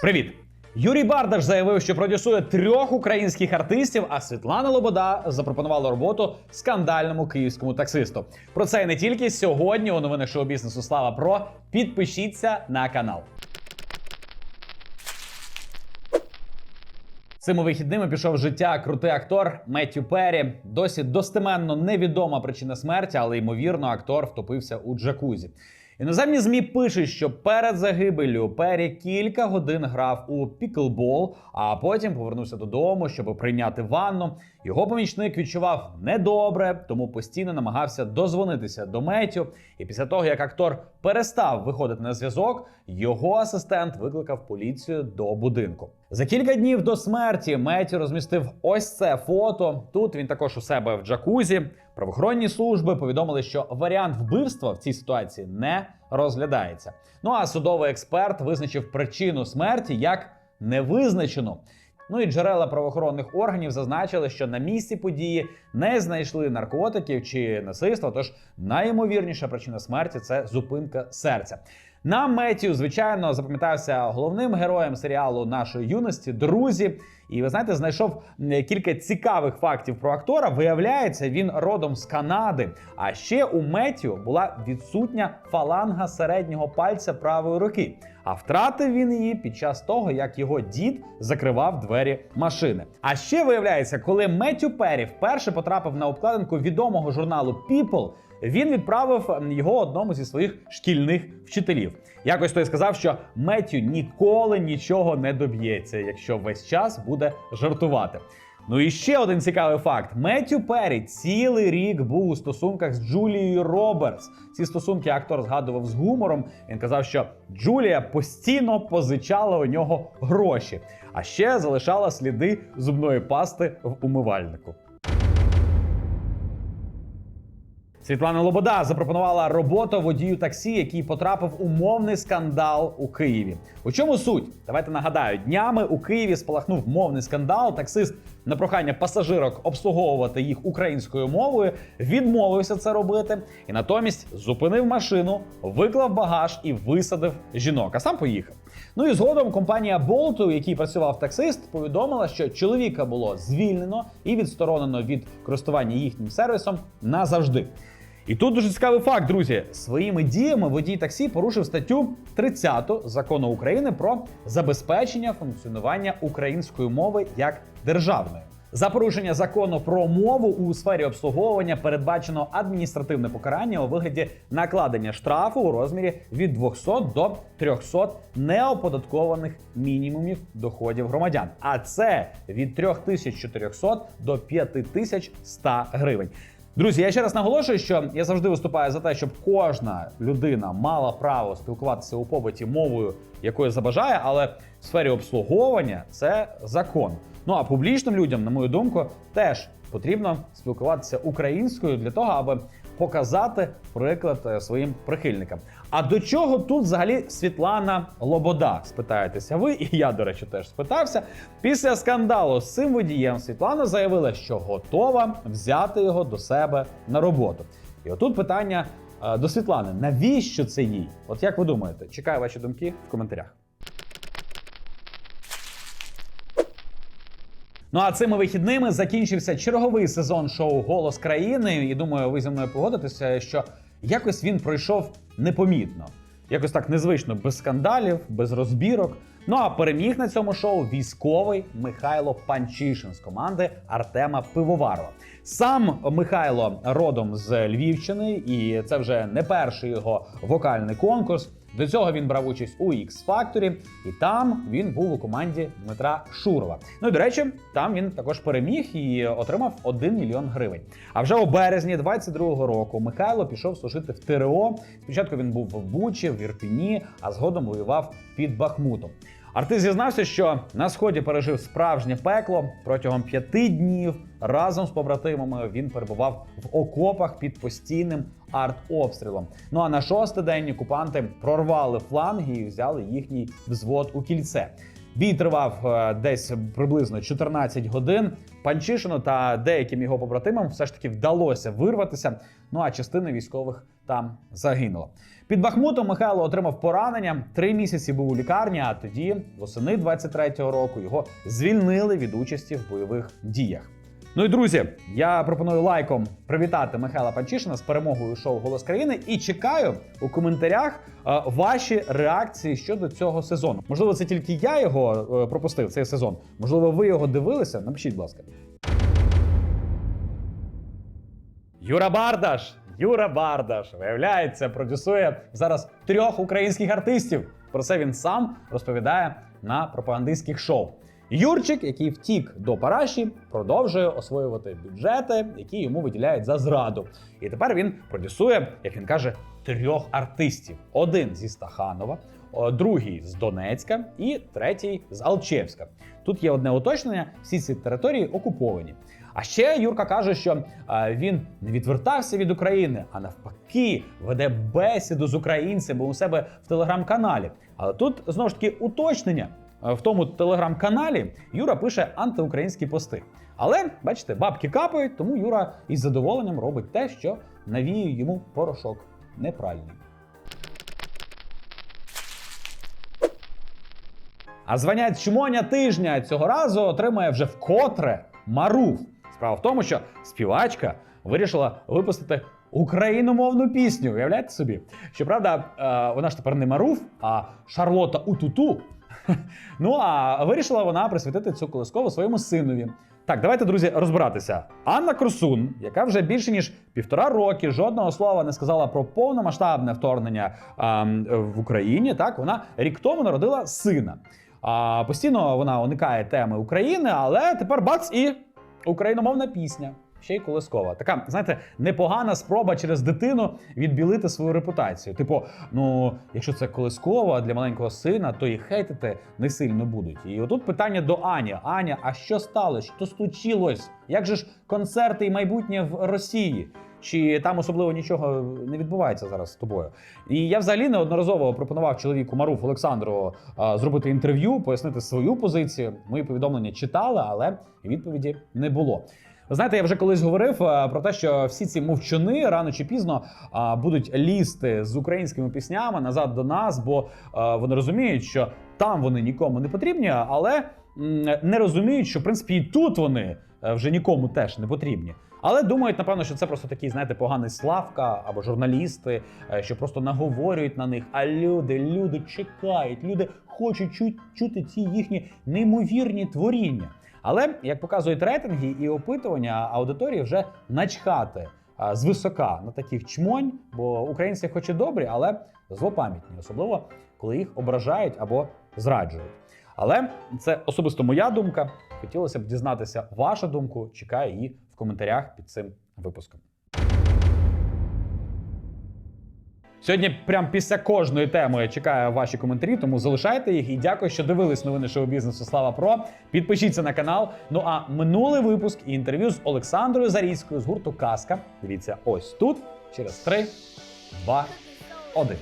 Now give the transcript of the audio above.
Привіт! Юрій Бардаш заявив, що продюсує трьох українських артистів, а Світлана Лобода запропонувала роботу скандальному київському таксисту. Про це і не тільки сьогодні у новинах шоу бізнесу Слава Про. Підпишіться на канал. Цими вихідними пішов з життя крутий актор Меттю Перрі. Досі достеменно невідома причина смерті, але ймовірно, актор втопився у джакузі. Іноземні змі пишуть, що перед загибеллю Перрі кілька годин грав у піклбол, а потім повернувся додому, щоб прийняти ванну. Його помічник відчував недобре, тому постійно намагався дозвонитися до Меттю. І після того, як актор перестав виходити на зв'язок, його асистент викликав поліцію до будинку. За кілька днів до смерті Меттю розмістив ось це фото. Тут він також у себе в джакузі. Правоохоронні служби повідомили, що варіант вбивства в цій ситуації не розглядається. Ну а судовий експерт визначив причину смерті як невизначену. Ну і джерела правоохоронних органів зазначили, що на місці події не знайшли наркотиків чи насильства. Тож найімовірніша причина смерті це зупинка серця. Нам Меттію, звичайно, запам'ятався головним героєм серіалу нашої юності друзі. І ви знаєте, знайшов кілька цікавих фактів про актора. Виявляється, він родом з Канади. А ще у Меттію була відсутня фаланга середнього пальця правої руки. А втратив він її під час того, як його дід закривав двері машини. А ще виявляється, коли Меттю Перрі вперше потрапив на обкладинку відомого журналу People, він відправив його одному зі своїх шкільних вчителів. Якось той сказав, що Меттю ніколи нічого не доб'ється, якщо весь час буде жартувати. Ну і ще один цікавий факт: Меттю Перрі цілий рік був у стосунках з Джулією Робертс. Ці стосунки актор згадував з гумором. Він казав, що Джулія постійно позичала у нього гроші, а ще залишала сліди зубної пасти в умивальнику. Світлана Лобода запропонувала роботу водію таксі, який потрапив у мовний скандал у Києві. У чому суть? Давайте нагадаю, днями у Києві спалахнув мовний скандал. Таксист на прохання пасажирок обслуговувати їх українською мовою відмовився це робити і натомість зупинив машину, виклав багаж і висадив жінок, а сам поїхав. Ну і згодом компанія Bolt, у якій працював таксист, повідомила, що чоловіка було звільнено і відсторонено від користування їхнім сервісом назавжди. І тут дуже цікавий факт, друзі. Своїми діями водій таксі порушив статтю 30 закону України про забезпечення функціонування української мови як державної. За порушення закону про мову у сфері обслуговування передбачено адміністративне покарання у вигляді накладення штрафу у розмірі від 200 до 300 неоподаткованих мінімумів доходів громадян. А це від 3400 до 5100 гривень. Друзі, я ще раз наголошую, що я завжди виступаю за те, щоб кожна людина мала право спілкуватися у побуті мовою, якою забажає, але в сфері обслуговування це закон. Ну а публічним людям, на мою думку, теж потрібно спілкуватися українською для того, аби показати приклад е, своїм прихильникам. А до чого тут взагалі Світлана Лобода? Спитаєтеся ви, і я, до речі, теж спитався. Після скандалу з цим водієм Світлана заявила, що готова взяти його до себе на роботу. І отут питання е, до Світлани: навіщо це їй? От як ви думаєте? Чекаю ваші думки в коментарях. Ну а цими вихідними закінчився черговий сезон шоу Голос країни. І думаю, ви зі мною погодитеся, що якось він пройшов непомітно. Якось так незвично, без скандалів, без розбірок. Ну а переміг на цьому шоу військовий Михайло Панчишин з команди Артема Пивоварова. Сам Михайло родом з Львівщини, і це вже не перший його вокальний конкурс. До цього він брав участь у X Factor, і там він був у команді Дмитра Шурова. Ну і до речі, там він також переміг і отримав 1 мільйон гривень. А вже у березні 22-го року Михайло пішов служити в ТРО. Спочатку він був в Бучі, в Ірпіні, а згодом воював під Бахмутом. Артист зізнався, що на сході пережив справжнє пекло протягом п'яти днів. Разом з побратимами він перебував в окопах під постійним артобстрілом. Ну а на шостий день окупанти прорвали фланги і взяли їхній взвод у кільце. Бій тривав е, десь приблизно 14 годин. Панчишину та деяким його побратимам все ж таки вдалося вирватися. Ну а частина військових там загинула. Під Бахмутом Михайло отримав поранення. Три місяці був у лікарні. А тоді, восени 23-го року, його звільнили від участі в бойових діях. Ну і друзі, я пропоную лайком привітати Михайла Панчишина з перемогою шоу Голос країни і чекаю у коментарях е, ваші реакції щодо цього сезону. Можливо, це тільки я його е, пропустив цей сезон. Можливо, ви його дивилися. Напишіть, будь ласка. Юра Бардаш. Юра Бардаш, виявляється, продюсує зараз трьох українських артистів. Про це він сам розповідає на пропагандистських шоу. Юрчик, який втік до Параші, продовжує освоювати бюджети, які йому виділяють за зраду. І тепер він продюсує, як він каже, трьох артистів: один зі Стаханова, другий з Донецька і третій з Алчевська. Тут є одне уточнення: всі ці території окуповані. А ще Юрка каже, що е, він не відвертався від України, а навпаки, веде бесіду з українцями у себе в телеграм-каналі. Але тут знову ж таки уточнення. Е, В тому телеграм-каналі Юра пише антиукраїнські пости. Але бачите, бабки капають, тому Юра із задоволенням робить те, що навіює йому порошок неправильний. А звання чмоня тижня цього разу отримає вже вкотре Маруф. Справа в тому, що співачка вирішила випустити україномовну пісню. Уявляєте собі? Щоправда, е, вона ж тепер не Маруф, а Шарлота Утуту. Ну а вирішила вона присвятити цю колискову своєму синові. Так, давайте, друзі, розбиратися. Анна Крусун, яка вже більше ніж півтора роки жодного слова не сказала про повномасштабне вторгнення а, в Україні. Так, вона рік тому народила сина. А постійно вона уникає теми України, але тепер бац і україномовна пісня. Ще й колискова. Така, знаєте, непогана спроба через дитину відбілити свою репутацію. Типу, ну, якщо це колискова для маленького сина, то і хейтити не сильно будуть. І отут питання до Ані: Аня, а що сталося? Що случилось? Як же ж концерти і майбутнє в Росії? Чи там особливо нічого не відбувається зараз з тобою? І я взагалі неодноразово пропонував чоловіку Маруф Олександру а, зробити інтерв'ю, пояснити свою позицію. Мої повідомлення читали, але відповіді не було. Ви знаєте, я вже колись говорив е, про те, що всі ці мовчуни рано чи пізно будуть лізти з українськими піснями назад до нас, бо вони розуміють, що там вони нікому не потрібні, але не розуміють, що в принципі і тут вони е, вже нікому теж не потрібні. Але думають, напевно, що це просто такий, знаєте, поганий славка або журналісти, е, що просто наговорюють на них. А люди, люди чекають, люди хочуть чути ці їхні неймовірні творіння. Але як показують рейтинги і опитування, аудиторії вже начхати звисока на таких чмонь, бо українці хоч і добрі, але злопам'ятні, особливо коли їх ображають або зраджують. Але це особисто моя думка. Хотілося б дізнатися вашу думку. Чекаю її в коментарях під цим випуском. Сьогодні, прям після кожної теми, я чекаю ваші коментарі, тому залишайте їх і дякую, що дивились новини шоу бізнесу. Слава Про. Підпишіться на канал. Ну а минулий випуск і інтерв'ю з Олександрою Зарійською з гурту Казка. Дивіться ось тут через 3, 2, 1.